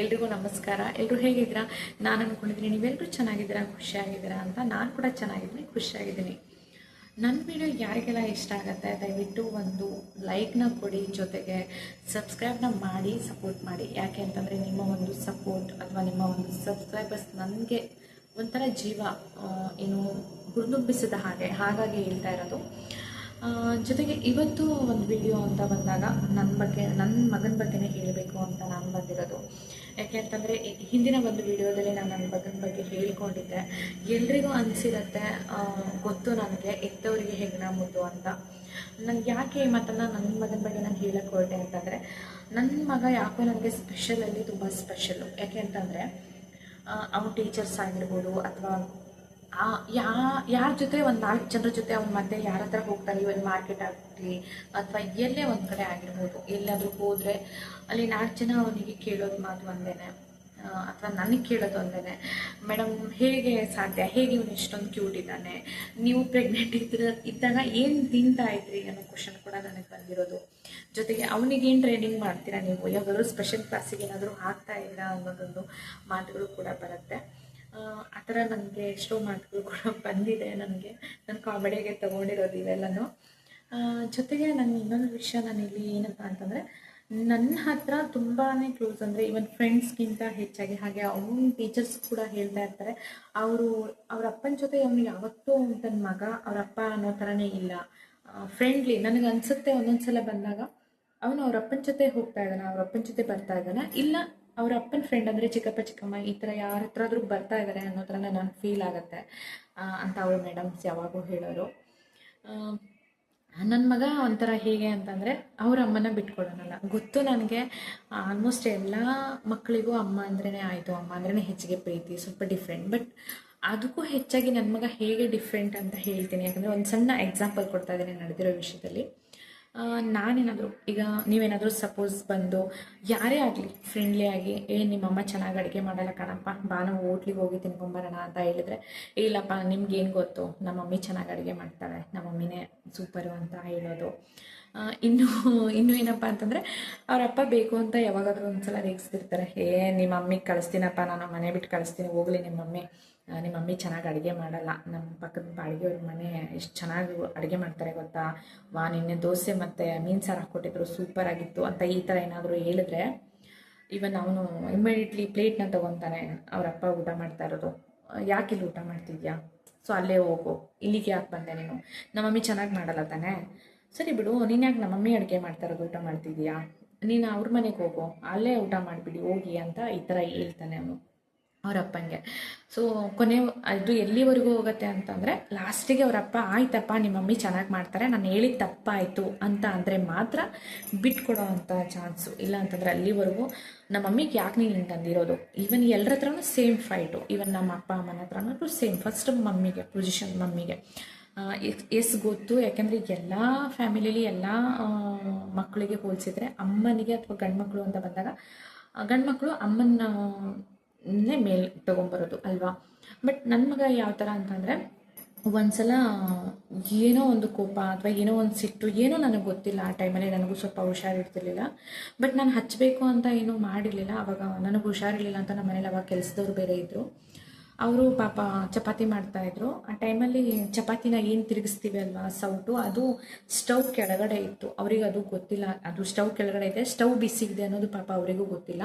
ಎಲ್ರಿಗೂ ನಮಸ್ಕಾರ. ಎಲ್ಲರೂ ಹೇಗಿದ್ದೀರಾ? ನಾನು ಅಂದ್ಕೊಂಡಿದ್ದೀನಿ ನೀವೆಲ್ಲರೂ ಚೆನ್ನಾಗಿದ್ದೀರಾ? ಖುಷಿಯಾಗಿದ್ದೀರಾ ಅಂತ ನಾನು ಕೂಡ ಚೆನ್ನಾಗಿದ್ದೀನಿ, ಖುಷಿಯಾಗಿದ್ದೀನಿ. ನನ್ನ ವಿಡಿಯೋ ಯಾರಿಗೆಲ್ಲ ಇಷ್ಟ ಆಗುತ್ತೆ, ದಯವಿಟ್ಟು ಒಂದು ಲೈಕ್ನ ಕೊಡಿ, ಜೊತೆಗೆ ಸಬ್ಸ್ಕ್ರೈಬ್ನ ಮಾಡಿ ಸಪೋರ್ಟ್ ಮಾಡಿ. ಯಾಕೆ ಅಂತಂದರೆ ನಿಮ್ಮ ಒಂದು ಸಪೋರ್ಟ್ ಅಥವಾ ನಿಮ್ಮ ಒಂದು ಸಬ್ಸ್ಕ್ರೈಬರ್ಸ್ ನನಗೆ ಒಂಥರ ಜೀವ ಏನು ಹುರಿದುಂಬಿಸಿದ ಹಾಗೆ. ಹಾಗಾಗಿ ಹೇಳ್ತಾ ಇರೋದು. ಜೊತೆಗೆ ಇವತ್ತು ಒಂದು ವಿಡಿಯೋ ಅಂತ ಬಂದಾಗ ನನ್ನ ಬಗ್ಗೆ ನನ್ನ ಮಗನ ಬಗ್ಗೆನೇ ಹೇಳಬೇಕು ಅಂತ ನಾನು ಬಂದಿರೋದು. ಯಾಕೆ ಅಂತಂದರೆ ಹಿಂದಿನ ಒಂದು ವಿಡಿಯೋದಲ್ಲಿ ನಾನು ನನ್ನ ಮಗನ ಬಗ್ಗೆ ಹೇಳಿಕೊಂಡಿದ್ದೆ. ಎಲ್ರಿಗೂ ಅನಿಸಿರತ್ತೆ ಗೊತ್ತು ನನಗೆ ಎತ್ತವರಿಗೆ ಹೆಂಗೆ ಮುದ್ದು ಅಂತ. ನನಗೆ ಯಾಕೆ ಈ ಮಾತನ್ನು ನನ್ನ ಮಗನ ಬಗ್ಗೆ ನಾನು ಹೇಳಕ್ಕೆ ಹೊರಟೆ ಅಂತಂದರೆ ನನ್ನ ಮಗ ಯಾಕೋ ನನಗೆ ಸ್ಪೆಷಲಲ್ಲಿ ತುಂಬ ಸ್ಪೆಷಲು ಯಾಕೆ ಅಂತಂದರೆ ಅವ್ನ ಟೀಚರ್ಸ್ ಆಗಿರ್ಬೋದು ಅಥವಾ ಯಾ, ಯಾರ ಜೊತೆ ಒಂದು ನಾಲ್ಕು ಜನರ ಜೊತೆ ಅವ್ನು ಮತ್ತೆ ಯಾರ ಹತ್ರ ಹೋಗ್ತಾನೆ ಇವನ್ ಮಾರ್ಕೆಟ್ ಆಗಲಿ ಅಥವಾ ಎಲ್ಲೇ ಒಂದು ಕಡೆ ಆಗಿರ್ಬೋದು ಎಲ್ಲಾದರೂ ಹೋದರೆ ಅಲ್ಲಿ ನಾಲ್ಕು ಜನ ಅವನಿಗೆ ಕೇಳೋದು ಮಾತು ಒಂದೇನೆ ಅಥವಾ ನನಗೆ ಕೇಳೋದು ಒಂದೇನೆ ಮೇಡಮ್ ಹೇಗೆ ಸಾಧ್ಯ? ಹೇಗೆ ಇವನು ಇಷ್ಟೊಂದು ಕ್ಯೂಟ್ ಇದ್ದಾನೆ? ನೀವು ಪ್ರೆಗ್ನೆಂಟ್ ಇದ್ರ, ಇದ್ದಾಗ ಏನು ತಿಂತಾ ಇದ್ರಿ? ಅನ್ನೋ ಕ್ವಶನ್ ಕೂಡ ನನಗೆ ಬಂದಿರೋದು. ಜೊತೆಗೆ ಅವನಿಗೆ ಏನು ಟ್ರೈನಿಂಗ್ ಮಾಡ್ತೀರಾ ನೀವು? ಯಾವಾಗಲೂ ಸ್ಪೆಷಲ್ ಕ್ಲಾಸಿಗೆ ಏನಾದರೂ ಹಾಕ್ತಾ ಇದ್ದೀರಾ ಅನ್ನೋದೊಂದು ಮಾತುಗಳು ಕೂಡ ಬರುತ್ತೆ. ಆ, ಥರ ನನಗೆ ಎಷ್ಟೋ ಮಾತುಗಳು ಕೂಡ ಬಂದಿದೆ ನನಗೆ. ನಾನು ಕಾಮಿಡಿಗೆ ತೊಗೊಂಡಿರೋದು ಇವೆಲ್ಲನೂ. ಜೊತೆಗೆ ನನ್ನ ಇನ್ನೊಂದು ವಿಷಯ ನಾನಿಲ್ಲಿ ಏನಪ್ಪ ಅಂತಂದರೆ ನನ್ನ ಹತ್ರ ತುಂಬಾ ಕ್ಲೋಸ್ ಅಂದರೆ ಇವನ್ ಫ್ರೆಂಡ್ಸ್ಗಿಂತ ಹೆಚ್ಚಾಗಿ ಹಾಗೆ ಅವ್ನ ಟೀಚರ್ಸ್ ಕೂಡ ಹೇಳ್ತಾ ಇರ್ತಾರೆ ಅವರು ಅವ್ರ ಅಪ್ಪನ ಜೊತೆ ಅವನು ಯಾವತ್ತೂ ತನ್ನ ಮಗ ಅವ್ರ ಅಪ್ಪ ಅನ್ನೋ ಥರನೇ ಇಲ್ಲ. ಫ್ರೆಂಡ್ಲಿ ನನಗೆ ಅನಿಸುತ್ತೆ ಒಂದೊಂದು ಸಲ ಬಂದಾಗ ಅವನು ಅವ್ರ ಅಪ್ಪನ ಜೊತೆ ಹೋಗ್ತಾ ಇದ್ದಾನೆ ಅವ್ರ ಅಪ್ಪನ ಜೊತೆ ಬರ್ತಾ ಇದ್ದಾನೆ ಇಲ್ಲ ಅವ್ರ ಅಪ್ಪನ ಫ್ರೆಂಡ್ ಅಂದರೆ ಚಿಕ್ಕಪ್ಪ, ಚಿಕ್ಕಮ್ಮ, ಈ ಥರ ಯಾರ ಹತ್ರ ಆದ್ರೂ ಬರ್ತಾ ಇದ್ದಾರೆ ಅನ್ನೋ ಥರ ನನಗೆ ಫೀಲ್ ಆಗುತ್ತೆ. ಅಂತ ಅವಳು ಮೇಡಮ್ಸ್ ಯಾವಾಗೂ ಹೇಳೋರು. ನನ್ನ ಮಗ ಒಂಥರ ಹೇಗೆ ಅಂತಂದರೆ ಅವ್ರ ಅಮ್ಮನ ಬಿಟ್ಕೊಡೋಣಲ್ಲ ಗೊತ್ತು ನನಗೆ ಆಲ್ಮೋಸ್ಟ್ ಎಲ್ಲ ಮಕ್ಕಳಿಗೂ ಅಮ್ಮ ಅಂದ್ರೇ ಆಯಿತು. ಅಮ್ಮ ಅಂದ್ರೇ ಹೆಚ್ಚಿಗೆ ಪ್ರೀತಿ, ಸ್ವಲ್ಪ ಡಿಫ್ರೆಂಟ್ ಬಟ್ ಅದಕ್ಕೂ ಹೆಚ್ಚಾಗಿ ನನ್ನ ಮಗ ಹೇಗೆ ಡಿಫ್ರೆಂಟ್ ಅಂತ ಹೇಳ್ತೀನಿ. ಯಾಕಂದರೆ ಒಂದು ಸಣ್ಣ ಎಕ್ಸಾಂಪಲ್ ಕೊಡ್ತಾ ಇದ್ದೀನಿ ನಡೆದಿರೋ ವಿಷಯದಲ್ಲಿ. ನಾನೇನಾದರೂ, ಈಗ ನೀವೇನಾದರೂ ಸಪೋಸ್ ಬಂದು ಯಾರೇ ಆಗಲಿ ಫ್ರೆಂಡ್ಲಿ ಆಗಿ, ಏ, ನಿಮ್ಮಮ್ಮ ಚೆನ್ನಾಗಿ ಅಡುಗೆ ಮಾಡಲ್ಲ ಕಣಪ್ಪ, ಬಾ ನಾವು ಹೋಟ್ಲಿಗೆ ಹೋಗಿ ತಿನ್ಕೊಂಬರೋಣ ಅಂತ ಹೇಳಿದ್ರೆ ಇಲ್ಲಪ್ಪ, ನಿಮ್ಗೇನು ಗೊತ್ತು? ನಮ್ಮ ಮಮ್ಮಿ ಚೆನ್ನಾಗಿ ಅಡುಗೆ ಮಾಡ್ತಾಳೆ ನಮ್ಮ ಮಮ್ಮಿನೇ ಸೂಪರು ಅಂತ ಹೇಳೋದು. ಇನ್ನು ಇನ್ನು ಏನಪ್ಪ ಅಂತಂದರೆ ಅವರಪ್ಪ ಬೇಕು ಅಂತ ಯಾವಾಗಾದ್ರೂ ಒಂದ್ಸಲ ರೇಗಿಸ್ತಿರ್ತಾರೆ ಏ ನಿಮ್ಮ ಮಮ್ಮಿಗೆ ಕಳಿಸ್ತೀನಪ್ಪ, ನಾನು ಮನೆ ಬಿಟ್ಟು ಕಳಿಸ್ತೀನಿ, ಹೋಗಲಿ ನಿಮ್ಮ ಮಮ್ಮಿ ನಿಮ್ಮ ಮಮ್ಮಿ ಚೆನ್ನಾಗಿ ಅಡುಗೆ ಮಾಡಲ್ಲ. ನಮ್ಮ ಪಕ್ಕದ ಬಾಡಿಗೆಯವ್ರ ಮನೆ ಎಷ್ಟು ಚೆನ್ನಾಗಿ ಅಡುಗೆ ಮಾಡ್ತಾರೆ ಗೊತ್ತಾ? ವಾ, ನಿನ್ನೆ ದೋಸೆ ಮತ್ತು ಮೀನು ಸಾರು ಹಾಕ್ಕೊಟ್ಟಿದ್ರು ಸೂಪರ್ ಆಗಿತ್ತು ಅಂತ ಈ ಥರ ಏನಾದರೂ ಹೇಳಿದ್ರೆ ಇವನ್ ಅವನು ಇಮ್ಮಿಡಿಯೇಟ್ಲಿ ಪ್ಲೇಟ್ನ ತೊಗೊತಾನೆ ಅವರಪ್ಪ ಊಟ ಮಾಡ್ತಾ ಇರೋದು. ಯಾಕೆ ಇಲ್ಲಿ ಊಟ ಮಾಡ್ತಿದ್ಯಾ? ಸೊ ಅಲ್ಲೇ ಹೋಗು. ಇಲ್ಲಿಗೆ ಯಾಕೆ ಬಂದೆ ನೀನು? ನಮ್ಮ ಮಮ್ಮಿ ಚೆನ್ನಾಗಿ ಮಾಡಲ್ಲ ತಾನೇ? ಸರಿ ಬಿಡು, ನೀನು ಯಾಕೆ ನಮ್ಮ ಮಮ್ಮಿ ಅಡುಗೆ ಮಾಡ್ತಾ ಇರೋದು, ಊಟ ಮಾಡ್ತಿದ್ಯಾ? ನೀನು ಅವ್ರ ಮನೆಗೆ ಹೋಗು. ಅಲ್ಲೇ ಊಟ ಮಾಡಿಬಿಡಿ, ಹೋಗಿ ಅಂತ ಈ ಥರ ಹೇಳ್ತಾನೆ ಅವನು. ಅವ್ರ ಅಪ್ಪಂಗೆ. ಸೊ ಕೊನೆ ಅದು ಎಲ್ಲಿವರೆಗೂ ಹೋಗುತ್ತೆ ಅಂತಂದರೆ ಲಾಸ್ಟಿಗೆ ಅವರಪ್ಪ ಆಯ್ತಪ್ಪ, ನಿಮ್ಮ ಮಮ್ಮಿ ಚೆನ್ನಾಗಿ ಮಾಡ್ತಾರೆ, ನಾನು ಹೇಳಿದ ತಪ್ಪಾಯಿತು ಅಂತ ಅಂದರೆ ಮಾತ್ರ ಬಿಟ್ಕೊಡೋ ಅಂಥ ಚಾನ್ಸು ಇಲ್ಲ ಅಂತಂದರೆ ಅಲ್ಲಿವರೆಗೂ ನಮ್ಮ ಮಮ್ಮಿಗೆ ಯಾಕೆ ನೀನು ಹಿಂಗೆ ಈವನ್ ಎಲ್ಲರ ಹತ್ರನೂ ಸೇಮ್ ಫೈಟು ಈವನ್ ನಮ್ಮ ಅಪ್ಪ, ಅಮ್ಮನ ಹತ್ರನೂ ಸೇಮ್ ಫಸ್ಟ್ ಮಮ್ಮಿಗೆ ಪೊಸಿಷನ್ ಮಮ್ಮಿಗೆ. ಎಸ್ ಗೊತ್ತು, ಯಾಕೆಂದರೆ ಎಲ್ಲ ಫ್ಯಾಮಿಲಿಲಿ ಎಲ್ಲ ಮಕ್ಕಳಿಗೆ ಹೋಲಿಸಿದ್ರೆ ಅಮ್ಮನಿಗೆ ಅಥವಾ ಗಂಡು ಮಕ್ಕಳು ಅಂತ ಬಂದಾಗ ಗಂಡು ಮಕ್ಕಳು ಅಮ್ಮನ ಮೇಲ್ ತೊಗೊಂಬರೋದು, ಅಲ್ವಾ? ಬಟ್ ನನ್ನ ಮಗ ಯಾವ ಥರ ಅಂತಂದರೆ, ಒಂದ್ಸಲ ಏನೋ ಒಂದು ಕೋಪ ಅಥವಾ ಏನೋ ಒಂದು ಸಿಟ್ಟು, ಏನೋ ನನಗೆ ಗೊತ್ತಿಲ್ಲ ಆ ಟೈಮಲ್ಲಿ ನನಗೂ ಸ್ವಲ್ಪ ಹುಷಾರಿರ್ತಿರ್ಲಿಲ್ಲ ಬಟ್ ನಾನು ಹಚ್ಚಬೇಕು ಅಂತ ಏನೂ ಮಾಡಿರಲಿಲ್ಲ, ಅವಾಗ ನನಗೆ ಹುಷಾರಿರಲಿಲ್ಲ ಅಂತ ನಮ್ಮ ಮನೇಲಿ ಅವಾಗ ಕೆಲಸದವ್ರು ಬೇರೆ ಇದ್ದರು ಅವರು ಪಾಪ ಚಪಾತಿ ಮಾಡ್ತಾಯಿದ್ರು ಆ ಟೈಮಲ್ಲಿ ಚಪಾತಿನ ಏನು ತಿರುಗಿಸ್ತೀವಿ ಅಲ್ವಾ, ಸೌಟು, ಅದು ಸ್ಟವ್ ಕೆಳಗಡೆ ಇತ್ತು. ಅವ್ರಿಗೆ ಅದು ಗೊತ್ತಿಲ್ಲ, ಅದು ಸ್ಟವ್ ಕೆಳಗಡೆ ಇದೆ ಸ್ಟವ್ ಬಿಸಿ ಇದೆ ಅನ್ನೋದು ಪಾಪ ಅವರಿಗೂ ಗೊತ್ತಿಲ್ಲ.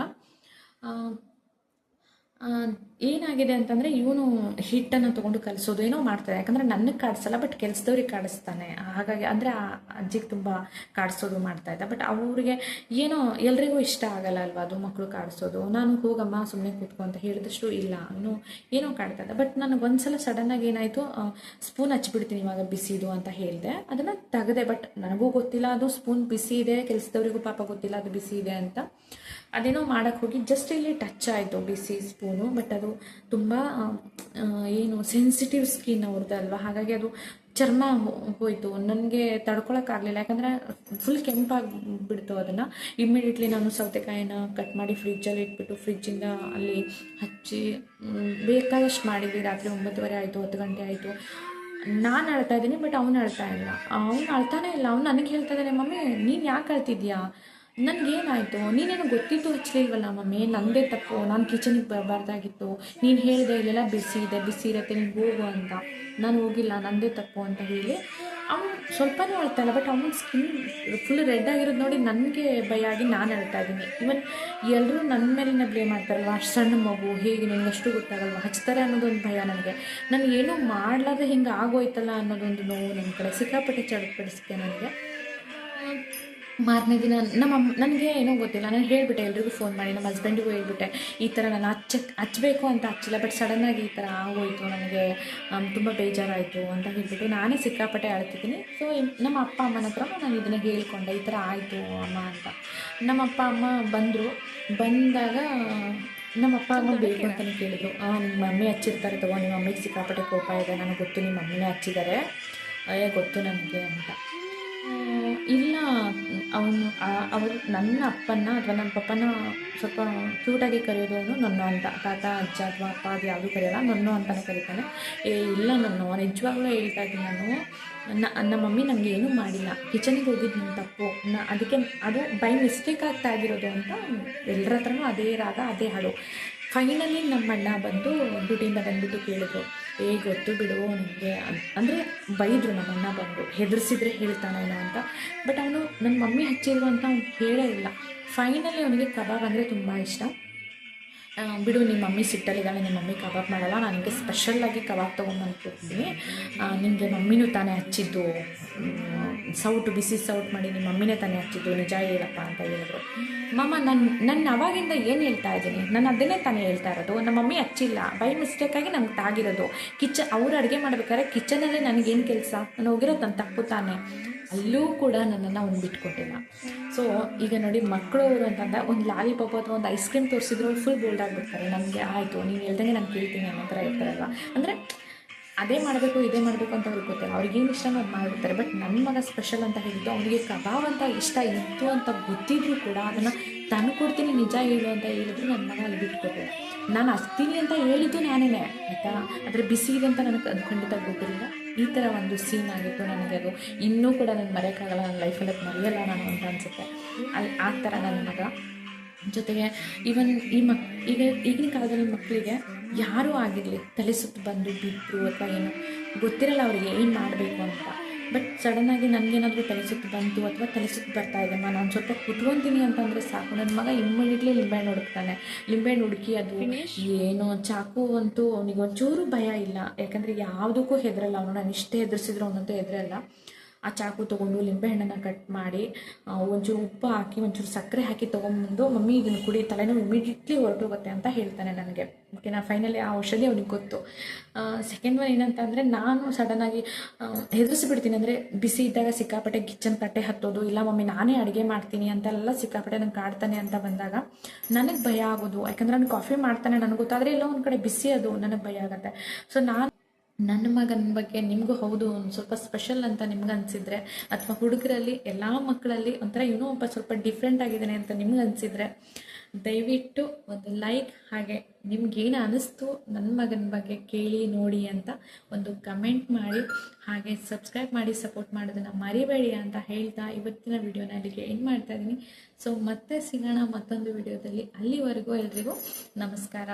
ಏನಾಗಿದೆ ಅಂತಂದರೆ ಇವನು ಹಿಟ್ಟನ್ನು ತೊಗೊಂಡು ಕಲಿಸೋದು ಏನೋ ಮಾಡ್ತಾರೆ ಯಾಕಂದರೆ ನನಗೆ ಕಾಡಿಸಲ್ಲ ಬಟ್ ಕೆಲಸದವ್ರಿಗೆ ಕಾಡಿಸ್ತಾನೆ. ಹಾಗಾಗಿ ಅಂದರೆ ಆ ಅಜ್ಜಿಗೆ ತುಂಬ ಕಾಡಿಸೋದು ಮಾಡ್ತಾ ಇದ್ದ. ಬಟ್ ಅವ್ರಿಗೆ ಏನೋ ಎಲ್ರಿಗೂ ಇಷ್ಟ ಆಗಲ್ಲ ಅಲ್ವಾ ಅದು ಮಕ್ಕಳು ಕಾಡಿಸೋದು. ನಾನು ಹೋಗಮ್ಮ ಸುಮ್ಮನೆ ಕೂತ್ಕೊ ಅಂತ ಹೇಳಿದಷ್ಟು ಇಲ್ಲ. ಅವನು ಏನೋ ಕಾಡ್ತಾ ಇದ್ದ. ಬಟ್ ನನಗೆ ಒಂದ್ಸಲ ಸಡನ್ನಾಗಿ ಏನಾಯಿತು ಸ್ಪೂನ್ ಹಚ್ಬಿಡ್ತೀನಿ ಇವಾಗ ಬಿಸಿದು ಅಂತ ಹೇಳಿದೆ. ಅದನ್ನು ತೆಗೆದೆ ಬಟ್ ನನಗೂ ಗೊತ್ತಿಲ್ಲ ಅದು ಸ್ಪೂನ್ ಬಿಸಿ ಇದೆ, ಕೆಲಸದವರಿಗೂ ಪಾಪ ಗೊತ್ತಿಲ್ಲ ಅದು ಬಿಸಿ ಇದೆ ಅಂತ. ಅದೇನೋ ಮಾಡೋಕ್ಕೆ ಹೋಗಿ ಜಸ್ಟ್ ಇಲ್ಲಿ ಟಚ್ ಆಯಿತು, ಬಿಸಿ ಸ್ಪೂನು ಬಟ್ ಅದು ತುಂಬ ಏನು ಸೆನ್ಸಿಟಿವ್ ಸ್ಕಿನ್ ಅವ್ರದ್ದು ಅಲ್ವಾ? ಹಾಗಾಗಿ ಅದು ಚರ್ಮ ಹೋಯಿತು. ನನಗೆ ತಡ್ಕೊಳಕ್ಕಾಗಲಿಲ್ಲ ಯಾಕಂದರೆ ಫುಲ್ ಕೆಂಪಾಗಿ ಬಿಡ್ತು ಅದನ್ನು. ಇಮ್ಮಿಡಿಯೇಟ್ಲಿ ನಾನು ಸೌತೆಕಾಯಿನ ಕಟ್ ಮಾಡಿ ಫ್ರಿಜ್ಜಲ್ಲಿ ಇಟ್ಬಿಟ್ಟು ಫ್ರಿಜ್ಜಿಂದ ಅಲ್ಲಿ ಹಚ್ಚಿ ಬೇಕಾದಷ್ಟು ಮಾಡಿದ್ವಿ. ರಾತ್ರಿ ಒಂಬತ್ತುವರೆ ಆಯಿತು, ಹತ್ತು ಗಂಟೆ ಆಯಿತು. ನಾನು ಅಳ್ತಾ ಇದ್ದೀನಿ ಬಟ್ ಅವ್ನು ಅಳ್ತಾ ಇಲ್ಲ. ಅವ್ನು ಅಳ್ತಾನೆ ಇಲ್ಲ. ಅವ್ನು ನನಗೆ ಹೇಳ್ತಾ ಇದ್ದಾನೆ, ಮಮ್ಮಿ, ನೀನು ಯಾಕೆ ಅಳ್ತಿದ್ಯಾ? ನನಗೇನಾಯಿತು? ನೀನೇನು ಗೊತ್ತಿತ್ತು ಹಚ್ಚಲಿಲ್ವಲ್ಲ ಮಮ್ಮಿ ನನ್ನದೇ ತಪ್ಪು. ನಾನು ಕಿಚನಿಗೆ ಬರಬಾರ್ದಾಗಿತ್ತು ನೀನು ಹೇಳಿದೆ ಇಲ್ಲೆಲ್ಲ ಬಿಸಿ ಇದೆ ಬಿಸಿ ಇರುತ್ತೆ, ನೀನು ಹೋಗು ಅಂತ. ನಾನು ಹೋಗಿಲ್ಲ ನನ್ನದೇ ತಪ್ಪು ಅಂತ ಹೇಳಿ. ಅವನು ಸ್ವಲ್ಪನೂ ಅಳ್ತಾಯಿಲ್ಲ ಬಟ್ ಅವನ ಸ್ಕಿನ್ ಫುಲ್ ರೆಡ್ ಆಗಿರೋದು ನೋಡಿ ನನಗೆ ಭಯ ಆಗಿ ನಾನು ಅಳ್ತಾ ಇದ್ದೀನಿ. ಇವನ್ ಎಲ್ಲರೂ ನನ್ನ ಮೇಲಿನ ಬ್ಲೇಮ್ ಮಾಡ್ತಾರಲ್ವ? ಅಷ್ಟು ಸಣ್ಣ ಮಗು, ಹೇಗೆ ನನಗೆ ಅಷ್ಟು ಗೊತ್ತಾಗಲ್ವ? ಹಚ್ತಾರೆ ಅನ್ನೋದೊಂದು ಭಯ ನನಗೆ. ನಾನು ಏನೂ ಮಾಡಲಾರ್ದೆ ಹಿಂಗೆ ಆಗೋಯ್ತಲ್ಲ ಅನ್ನೋದೊಂದು ನೋವು ನನ್ನ ಕಡೆ. ಸಿಕ್ಕಾಪಟ್ಟೆ ಚಡಪಡಿಸ್ತೇನೆ ನನಗೆ. ಮಾರನೇ ದಿನ ನಮ್ಮ ಅಮ್ಮ ನನಗೆ ಏನೋ ಗೊತ್ತಿಲ್ಲ ನಾನು ಹೇಳಿಬಿಟ್ಟೆ ಎಲ್ರಿಗೂ ಫೋನ್ ಮಾಡಿ ನಮ್ಮ ಹಸ್ಬೆಂಡಿಗೂ ಹೇಳ್ಬಿಟ್ಟೆ ಈ ಥರ ನಾನು ಹಚ್ಚ ಹಚ್ಚಬೇಕು ಅಂತ ಹಚ್ಚಿಲ್ಲ ಬಟ್ ಸಡನ್ನಾಗಿ ಈ ಥರ ಆಗೋಯಿತು ನನಗೆ ತುಂಬ ಬೇಜಾರಾಯಿತು ಅಂತ ಹೇಳ್ಬಿಟ್ಟು ನಾನೇ ಸಿಕ್ಕಾಪಟ್ಟೆ ಅಳ್ತಿದ್ದೀನಿ. ಸೊ ನಮ್ಮ ಅಪ್ಪ ಅಮ್ಮನ ಹತ್ರ ನಾನು ಇದನ್ನು ಹೇಳ್ಕೊಂಡೆ ಈ ಥರ ಆಯಿತು ಅಮ್ಮ ಅಂತ. ನಮ್ಮ ಅಪ್ಪ ಅಮ್ಮ ಬಂದರು ಬಂದಾಗ ನಮ್ಮ ಅಪ್ಪ ಅಮ್ಮ ಬೇಕು ಅಂತಲೇ ಕೇಳಿದ್ರು. ನಿಮ್ಮ ಮಮ್ಮಿ ಹಚ್ಚಿರ್ತಾರೆ ತಗೋ ನಿಮ್ಮ ಮಮ್ಮಿಗೆ ಸಿಕ್ಕಾಪಟ್ಟೆ ಕೋಪ ಇದೆ ನನಗೆ ಗೊತ್ತು ನಿಮ್ಮ ಮಮ್ಮಿನೇ ಹಚ್ಚಿದ್ದಾರೆ ಅಯ್ಯ ಗೊತ್ತು ನನಗೆ ಅಂತ. ಇಲ್ಲ, ಅವನು ಅವರು ನನ್ನ ಅಪ್ಪನ ಅಥವಾ ನನ್ನ ಪಪ್ಪನ ಸ್ವಲ್ಪ ಕ್ಯೂಟಾಗಿ ಕರೆಯೋದು ಅವನು ನನ್ನ ಅಂತ. ತಾತ, ಅಜ್ಜ ಅಥವಾ ಅಪ್ಪ ಅದು ಯಾವುದೂ ಕರೆಯಲ್ಲ, ನನ್ನ ಅಂತಲೇ ಕರೀತಾನೆ. ಏ, ಇಲ್ಲ ನನ್ನ, ನಿಜವಾಗ್ಲೂ ಹೇಳ್ತಾ ಇದ್ದೀನಿ ನಾನು. ನನ್ನ ಮಮ್ಮಿ ನನಗೆ ಏನೂ ಮಾಡಿಲ್ಲ. ಕಿಚನಿಗೆ ಹೋಗಿದ್ದು ನನ್ನ ತಪ್ಪು. ನ, ಅದಕ್ಕೆ ಅದು ಬೈ ಮಿಸ್ಟೇಕ್ ಆಗ್ತಾ ಆಗಿರೋದು ಅಂತ ಎಲ್ಲರ ಹತ್ರನೂ ಅದೇ ರಾಗ, ಅದೇ ಹಾಡು. ಫೈನಲಿ ನಮ್ಮ ಅಣ್ಣ ಬಂದು ಡ್ಯೂಟಿಯಿಂದ ಬಂದುಬಿಟ್ಟು ಕೇಳಿದ್ರು, ಏ, ಗೊತ್ತು ಬಿಡು ನನಗೆ ಅಂದರೆ ಬೈದರು ನಮ್ಮ ಅಣ್ಣ ಬಂದು, ಹೆದರ್ಸಿದ್ರೆ ಹೇಳ್ತಾನೇನೋ ಅಂತ. ಬಟ್ ಅವನು ನನ್ನ ಮಮ್ಮಿ ಹಚ್ಚಿದ್ರು ಅಂತ ಅವ್ನು ಹೇಳೇ ಇಲ್ಲ. ಫೈನಲಿ ಅವನಿಗೆ ಕಬಾಬ್ ಅಂದರೆ ತುಂಬ ಇಷ್ಟ. ಬಿಡು ನಿಮ್ಮ ಮಮ್ಮಿ ಸಿಟ್ಟಲ್ಲಿದ್ದಾಳೆ ನಿಮ್ಮ ಮಮ್ಮಿ ಕಬಾಬ್ ಮಾಡಲ್ಲ ನನಗೆ ಸ್ಪೆಷಲ್ಲಾಗಿ ಕಬಾಬ್ ಕೊಡ್ತೀನಿ ನಿಮಗೆ ಮಮ್ಮಿನೂ ತಾನೇ ಹಚ್ಚಿದ್ದು ಸೌಟು, ಬಿಸಿ ಸೌಟ್ ಮಾಡಿ ನಿಮ್ಮ ಮಮ್ಮಿನೇ ತಾನೇ ಹಚ್ಚಿದ್ದು, ನಿಜ ಹೇಳಪ್ಪ ಅಂತ ಹೇಳಿದ್ರು. ಮಾಮ ನನ್ನ ನನ್ನ ಅವಾಗಿಂದ ಏನು ಹೇಳ್ತಾ ಇದ್ದೀನಿ? ನಾನು ಅದನ್ನೇ ತಾನೇ ಹೇಳ್ತಾ ಇರೋದು. ನಮ್ಮ ಮಮ್ಮಿ ಹಚ್ಚಿಲ್ಲ ಬೈ ಮಿಸ್ಟೇಕಾಗಿ ನಮ್ಗೆ ತಾಗಿರೋದು. ಕಿಚ, ಅವ್ರು ಅಡುಗೆ ಮಾಡ್ಬೇಕಾದ್ರೆ ಕಿಚನಲ್ಲೇ ನನಗೇನು ಕೆಲಸ? ನಾನು ಹೋಗಿರೋದು ನನ್ನ ತಪ್ಪು ತಾನೇ. ಅಲ್ಲೂ ಕೂಡ ನನ್ನನ್ನು ಒಂದು ಬಿಟ್ಕೊಟ್ಟಿಲ್ಲ. ಸೊ ಈಗ ನೋಡಿ ಮಕ್ಕಳು ಅವರು ಅಂತಂದ್ರೆ ಒಂದು ಲಾಲಿಪಾಪ್ ಅಥವಾ ಒಂದು ಐಸ್ ಕ್ರೀಮ್ ತೋರಿಸಿದ್ರು ಫುಲ್ ಬೋಲ್ಡ್ ಆಗಿಬಿಡ್ತಾರೆ ನಮಗೆ ಆಯಿತು. ನೀನು ಹೇಳ್ದಂಗೆ ನಾನು ಕೇಳ್ತೀನಿ ಅನ್ನೋ ಥರ ಇರ್ತಾರಲ್ವ? ಅಂದರೆ ಅದೇ ಮಾಡಬೇಕು, ಇದೇ ಮಾಡಬೇಕು ಅಂತ ಅವ್ರಿಗೆ ಅವ್ರಿಗೇನು ಇಷ್ಟನೋ ಅದು ಮಾಡಿರ್ತಾರೆ ಬಟ್ ನನ್ನ ಮಗ ಸ್ಪೆಷಲ್ ಅಂತ ಹೇಳಿದ್ದು ಅವನಿಗೆ ಕಬಾಬ್ ಅಂತ ಇಷ್ಟ ಇತ್ತು ಅಂತ ಗೊತ್ತಿದ್ರು ಕೂಡ ಅದನ್ನು ತಂದು ಕೊಡ್ತೀನಿ ನಿಜ ಹೇಳು ಅಂತ ಹೇಳಿದ್ರು ನನ್ನ ಮಗ ಅಲ್ಲಿ ಬಿಟ್ಕೊಟ್ಟೆ ನಾನು ಹಸ್ತೀನಿ ಅಂತ ಹೇಳಿದ್ದು ನಾನೇ ಆಯಿತಾ? ಆದರೆ ಬಿಸಿ ಇದೆ ಅಂತ ನನಗೆ ಅದು ಖಂಡಿತ ಗೊತ್ತಿರಲಿಲ್ಲ. ಈ ಥರ ಒಂದು ಸೀನ್ ಆಗಿತ್ತು ನನಗೆ ಅದು. ಇನ್ನೂ ಕೂಡ ನಾನು ಮರೆಯೋಕ್ಕಾಗಲ್ಲ ನನ್ನ ಲೈಫಲ್ಲಿ ಅದು ಮರೆಯಲ್ಲ ನಾನು ಅಂತ ಅನಿಸುತ್ತೆ. ಅಲ್ಲಿ ಆ ಥರ ನನ್ನ ಮಗ. ಜೊತೆಗೆ ಈವನ್ ಈ ಮಕ್ ಈಗ ಈಗಿನ ಕಾಲದಲ್ಲಿ ಮಕ್ಕಳಿಗೆ ಯಾರೂ ಆಗಿರಲಿ ತಲೆ ಸುತ್ತು ಬಂದು ಬಿದ್ದರು ಅಥವಾ ಏನು ಗೊತ್ತಿರಲ್ಲ ಅವರಿಗೆ ಏನು ಮಾಡಬೇಕು ಅಂತ. ಬಟ್ ಸಡನ್ನಾಗಿ ನನಗೇನಾದರೂ ತಲೆ ಸುತ್ತು ಬಂತು ಅಥವಾ ತಲೆ ಸುತ್ತು ಬರ್ತಾ ಇದೆ ನಾನು ಸ್ವಲ್ಪ ಕುತ್ಕೊತೀನಿ ಅಂತಂದರೆ ಸಾಕು. ನನ್ನ ಮಗ ಇಮ್ಮಿಡಿಯೇಟ್ಲಿ ಲಿಂಬೆಹಣ್ಣು ಹುಡುಕ್ತಾನೆ ಲಿಂಬೆಹಣ್ಣು ಹುಡುಕಿ ಅದು ಏನು ಚಾಕು ಅಂತೂ ಅವನಿಗೆ ಒಂಚೂರು ಭಯ ಇಲ್ಲ. ಯಾಕಂದರೆ ಯಾವುದಕ್ಕೂ ಹೆದರಲ್ಲ ಅವನು. ನಾನು ಇಷ್ಟೇ ಹೆದರ್ಸಿದ್ರು ಅವನಂತೂ ಹೆದರಲ್ಲ. ಆ ಚಾಕು ತೊಗೊಂಡು ಲಿಂಬೆಹಣ್ಣನ್ನು ಕಟ್ ಮಾಡಿ ಒಂಚೂರು ಉಪ್ಪು ಹಾಕಿ, ಒಂಚೂರು ಸಕ್ಕರೆ ಹಾಕಿ ತೊಗೊಂಬಂದು ಮಮ್ಮಿ ಇದನ್ನು ಕುಡಿ, ತಲೆನೋವು ಇಮಿಡಿಯೇಟ್ಲಿ ಹೊರಟೋಗುತ್ತೆ ಅಂತ ಹೇಳ್ತಾನೆ ನನಗೆ. ಓಕೆನಾ ಫೈನಲಿ ಆ ಔಷಧಿ ಅವನಿಗೆ ಗೊತ್ತು. ಸೆಕೆಂಡ್ ಒನ್ ಏನಂತ ಅಂದರೆ ನಾನು ಸಡನ್ನಾಗಿ ಹೆದರಿಸಿಬಿಡ್ತೀನಿ. ಅಂದರೆ ಬಿಸಿ ಇದ್ದಾಗ ಸಿಕ್ಕಾಪಟ್ಟೆ ಕಿಚನ್ ಕಟ್ಟೆ ಹತ್ತೋದು, ಇಲ್ಲ ಮಮ್ಮಿ ನಾನೇ ಅಡುಗೆ ಮಾಡ್ತೀನಿ ಅಂತೆಲ್ಲ ಸಿಕ್ಕಾಪಟ್ಟೆ ನಂಗೆ ಕಾಡ್ತಾನೆ ಅಂತ ಬಂದಾಗ ನನಗೆ ಭಯ ಆಗೋದು. ಯಾಕಂದ್ರೆ ನಾನು ಕಾಫಿ ಮಾಡ್ತಾನೆ, ನನಗೆ ಗೊತ್ತಾದರೆ ಇಲ್ಲ, ಒಂದು ಕಡೆ ಬಿಸಿ ಅದು, ನನಗೆ ಭಯ ಆಗುತ್ತೆ. ಸೊ ನಾನು ನನ್ನ ಮಗನ ಬಗ್ಗೆ ನಿಮಗೂ ಹೌದು, ಒಂದು ಸ್ವಲ್ಪ ಸ್ಪೆಷಲ್ ಅಂತ ನಿಮ್ಗೆ ಅನಿಸಿದ್ರೆ, ಅಥವಾ ಹುಡುಗರಲ್ಲಿ ಎಲ್ಲ ಮಕ್ಕಳಲ್ಲಿ ಒಂಥರ ಇನ್ನೂ ಒಬ್ಬ ಸ್ವಲ್ಪ ಡಿಫ್ರೆಂಟ್ ಆಗಿದ್ದಾನೆ ಅಂತ ನಿಮ್ಗೆ ಅನಿಸಿದ್ರೆ, ದಯವಿಟ್ಟು ಒಂದು ಲೈಕ್ ಹಾಗೆ ನಿಮ್ಗೇನು ಅನ್ನಿಸ್ತು ನನ್ನ ಮಗನ ಬಗ್ಗೆ ಕೇಳಿ ನೋಡಿ ಅಂತ ಒಂದು ಕಮೆಂಟ್ ಮಾಡಿ, ಹಾಗೆ ಸಬ್ಸ್ಕ್ರೈಬ್ ಮಾಡಿ ಸಪೋರ್ಟ್ ಮಾಡೋದನ್ನು ಮರಿಬೇಡಿ ಅಂತ ಹೇಳ್ತಾ ಇವತ್ತಿನ ವಿಡಿಯೋನ ಅಲ್ಲಿಗೆ ಏನು ಮಾಡ್ತಾ ಇದ್ದೀನಿ. ಸೊ ಮತ್ತೆ ಸಿಗೋಣ ಮತ್ತೊಂದು ವಿಡಿಯೋದಲ್ಲಿ ಅಲ್ಲಿವರೆಗೂ ಎಲ್ರಿಗೂ ನಮಸ್ಕಾರ.